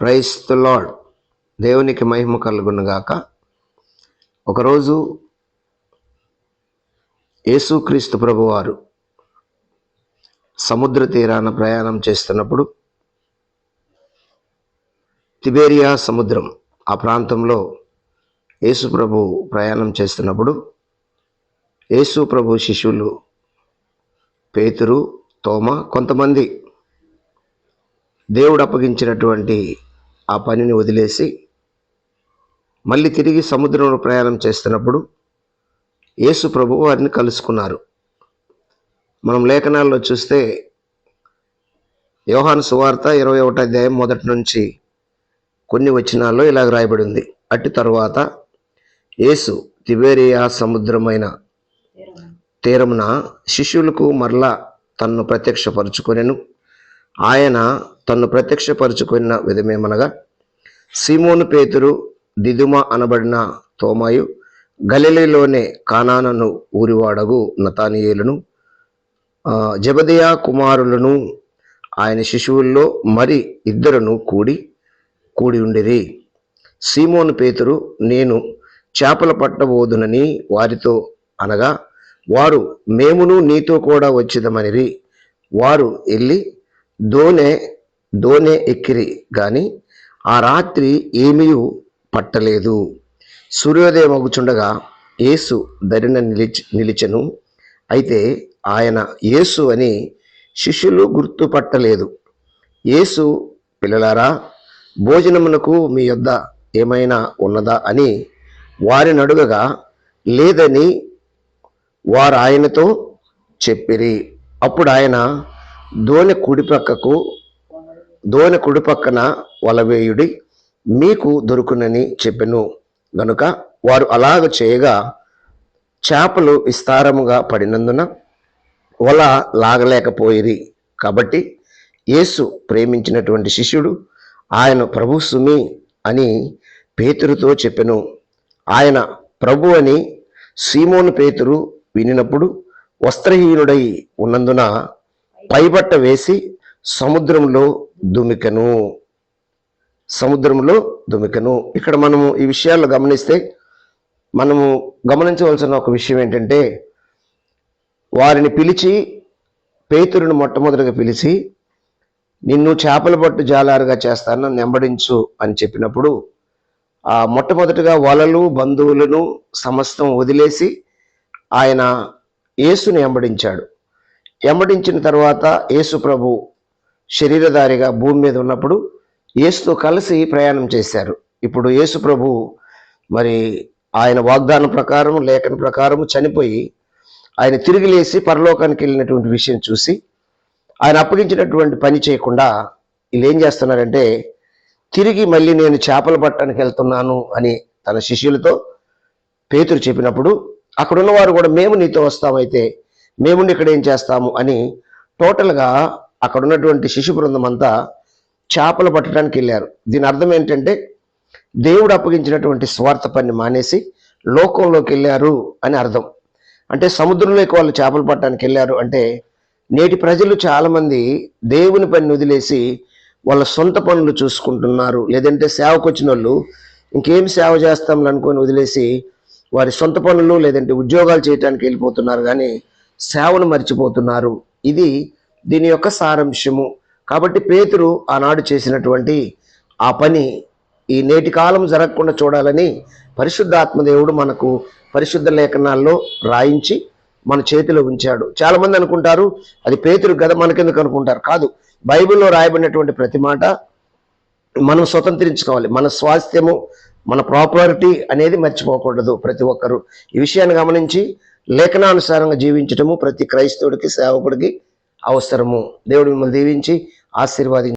Price the lord దేవునికి మహిమ కలుగునుగాక ఒకరోజు యేసుక్రీస్తు ప్రభువారు సముద్ర తీరాన ప్రయాణం చేస్తున్నప్పుడు తిబేరియా సముద్రం ఆ ప్రాంతంలో యేసు ప్రభు ప్రయాణం చేస్తున్నప్పుడు యేసు ప్రభు శిష్యులు పేతురు తోమ కొంతమంది దేవుడు అప్పగించినటువంటి ఆ పనిని వదిలేసి మళ్ళీ తిరిగి సముద్రంలో ప్రయాణం చేస్తున్నప్పుడు యేసు ప్రభు వారిని కలుసుకున్నారు. మనం లేఖనాల్లో చూస్తే యోహాను సువార్త ఇరవై ఒకటి అధ్యాయం మొదటి నుంచి కొన్ని వచనాల్లో ఇలాగ రాయబడి ఉంది అటు తరువాత యేసు తిబేరియా సముద్రమైన తీరమున శిష్యులకు మరలా తన్ను ప్రత్యక్షపరుచుకొనెను. ఆయన తన్ను ప్రత్యక్షపరుచుకున్న విధమేమనగా సీమోను పేతురు దిదుమ అనబడిన తోమాయు గలిలీలోనే కానానను ఊరివాడగు నతానియేలును ఆ, జబదయా కుమారులను ఆయన శిశువుల్లో మరి ఇద్దరును కూడి కూడి ఉండిరి. సీమోను పేతురు నేను చేపలు పట్టబోదునని వారితో అనగా వారు మేమును నీతో కూడా వచ్చిదమనిరి. వారు వెళ్ళి దోనె దోనె ఎక్కిరి గాని ఆ రాత్రి ఏమీ పట్టలేదు. సూర్యోదయం అగుచుండగా యేసు దరిన నిలిచి నిలిచెను. అయితే ఆయన యేసు అని శిష్యులు గుర్తుపట్టలేదు. యేసు పిల్లలారా భోజనమునకు మీ యొద్ద ఏమైనా ఉన్నదా అని వారిని అడుగగా లేదని వారు ఆయనతో చెప్పిరి. అప్పుడు ఆయన దోణి కుడిపక్కకు దోన కుడి పక్కన వలవేయుడి మీకు దొరుకునని చెప్పెను. గనుక వారు అలాగ చేయగా చేపలు విస్తారముగా పడినందున వల లాగలేకపోయిరి. కాబట్టి యేసు ప్రేమించినటువంటి శిష్యుడు ఆయన ప్రభు సుమి అని పేతురుతో చెప్పెను. ఆయన ప్రభు అని సీమోను పేతురు వినినప్పుడు వస్త్రహీనుడై ఉన్నందున పైబట్ట వేసి సముద్రంలో దుమికను సముద్రంలో దుమికను. ఇక్కడ మనము ఈ విషయాలు గమనిస్తే మనము గమనించవలసిన ఒక విషయం ఏంటంటే వారిని పిలిచి పేతురుని మొట్టమొదటిగా పిలిచి నిన్ను చేపల పట్టు జాలారుగా చేస్తాను నెంబడించు వెంబడించు అని చెప్పినప్పుడు ఆ మొట్టమొదటిగా వలలు బంధువులను సమస్తం వదిలేసి ఆయన యేసుని వెంబడించాడు. వెంబడించిన తర్వాత యేసు ప్రభు శరీరధారిగా భూమి మీద ఉన్నప్పుడు యేసుతో కలిసి ప్రయాణం చేశారు. ఇప్పుడు యేసు ప్రభు మరి ఆయన వాగ్దానం ప్రకారం లేఖన ప్రకారం చనిపోయి ఆయన తిరిగి లేచి పరలోకానికి వెళ్ళినటువంటి విషయం చూసి ఆయన అప్పగించినటువంటి పని చేయకుండా వీళ్ళు ఏం చేస్తున్నారంటే తిరిగి మళ్ళీ నేను చేపలు పట్టడానికి వెళ్తున్నాను అని తన శిష్యులతో పేతురు చెప్పినప్పుడు అక్కడున్నవారు కూడా మేము నీతో వస్తామైతే మేముండి ఇక్కడ ఏం చేస్తాము అని టోటల్గా అక్కడ ఉన్నటువంటి శిశు బృందం అంతా చేపలు పట్టడానికి వెళ్ళారు. దీని అర్థం ఏంటంటే దేవుడు అప్పగించినటువంటి స్వార్థ పని మానేసి లోకంలోకి వెళ్ళారు అని అర్థం. అంటే సముద్రంలోకి వాళ్ళు చేపలు పట్టడానికి వెళ్ళారు అంటే నేటి ప్రజలు చాలామంది దేవుని పని వదిలేసి వాళ్ళ సొంత పనులు చూసుకుంటున్నారు. లేదంటే సేవకు వచ్చిన వాళ్ళు ఇంకేం సేవ చేస్తాం అనుకొని వదిలేసి వారి సొంత పనులు లేదంటే ఉద్యోగాలు చేయడానికి వెళ్ళిపోతున్నారు కానీ సేవను మర్చిపోతున్నారు. ఇది దీని యొక్క సారాంశము. కాబట్టి పేతురు ఆనాడు చేసినటువంటి ఆ పని ఈ నేటి కాలం జరగకుండా చూడాలని పరిశుద్ధాత్మదేవుడు మనకు పరిశుద్ధ లేఖనాల్లో రాయించి మన చేతిలో ఉంచాడు. చాలామంది అనుకుంటారు అది పేతురు గద మనకెందుకు అనుకుంటారు? కాదు. బైబిల్లో రాయబడినటువంటి ప్రతి మాట మనం స్వతంత్రించుకోవాలి. మన స్వాస్థ్యము మన ప్రాపర్టీ అనేది మర్చిపోకూడదు ప్రతి ఒక్కరూ. ఈ విషయాన్ని గమనించి లేఖనానుసారంగా జీవించటము ప్రతి క్రైస్తవుడికి సేవకుడికి అవసరము. దేవుడు మిమ్మల్ని దీవించి ఆశీర్వాదించి